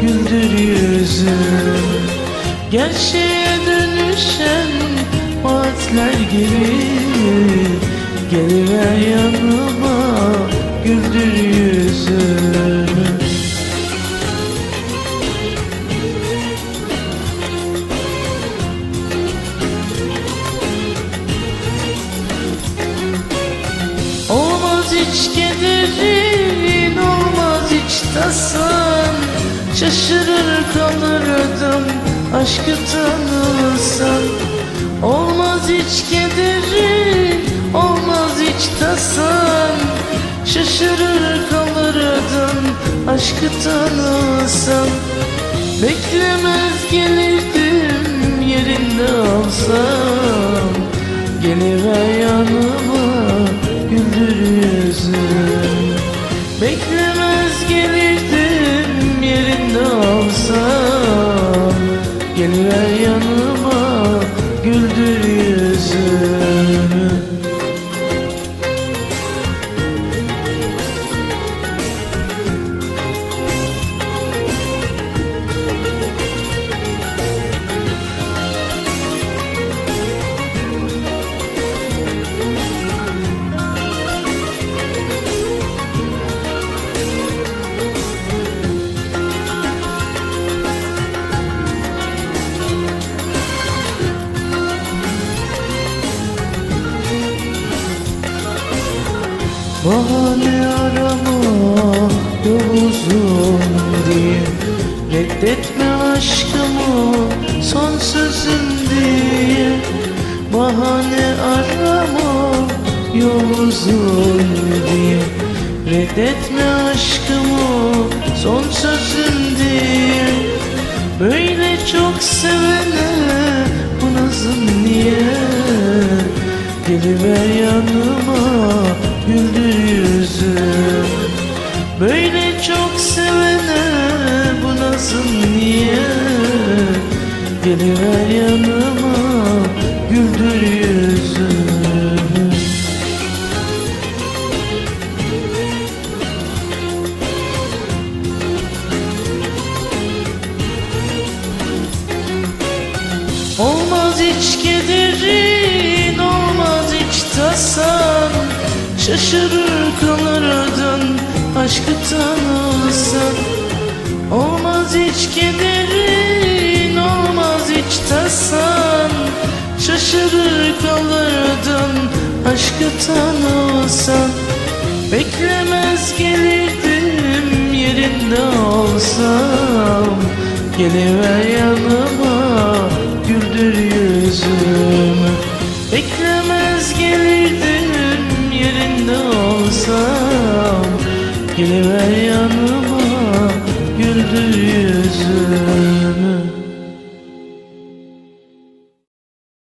güldür yüzüm Gerçeğe dönüşen vaatler gibi Geliver yanıma güldür yüzüm Olmaz hiç kederin, olmaz hiç tasan Şaşırır kalırdım aşkı tanısan Olmaz hiç kederin, olmaz hiç tasan. Şaşırır kalırdım aşkı tanısan Beklemez gelirdim yerinde olsam. Geliver yanıma güldür yüzüm Bahane arama yol uzun diye Reddetme aşkımı son sözüm diye. Bahane arama yol uzun diye Reddetme aşkımı son sözüm diye. Böyle çok sevene bu nazım niye? Geliver yanıma güldür Böyle çok sevene bu nazım niye? Geliver yanıma güldür yüzüm Olmaz hiç kederin, olmaz hiç tasan. Şaşırır kalırdın aşkı tanırsan Olmaz hiç kederin, olmaz hiç tasan. Şaşırır kalırdın aşkı tanırsan Beklemez gelirdim yerinde olsam. Geliver yanıma güldür Gelme yanıma güldür yüzümü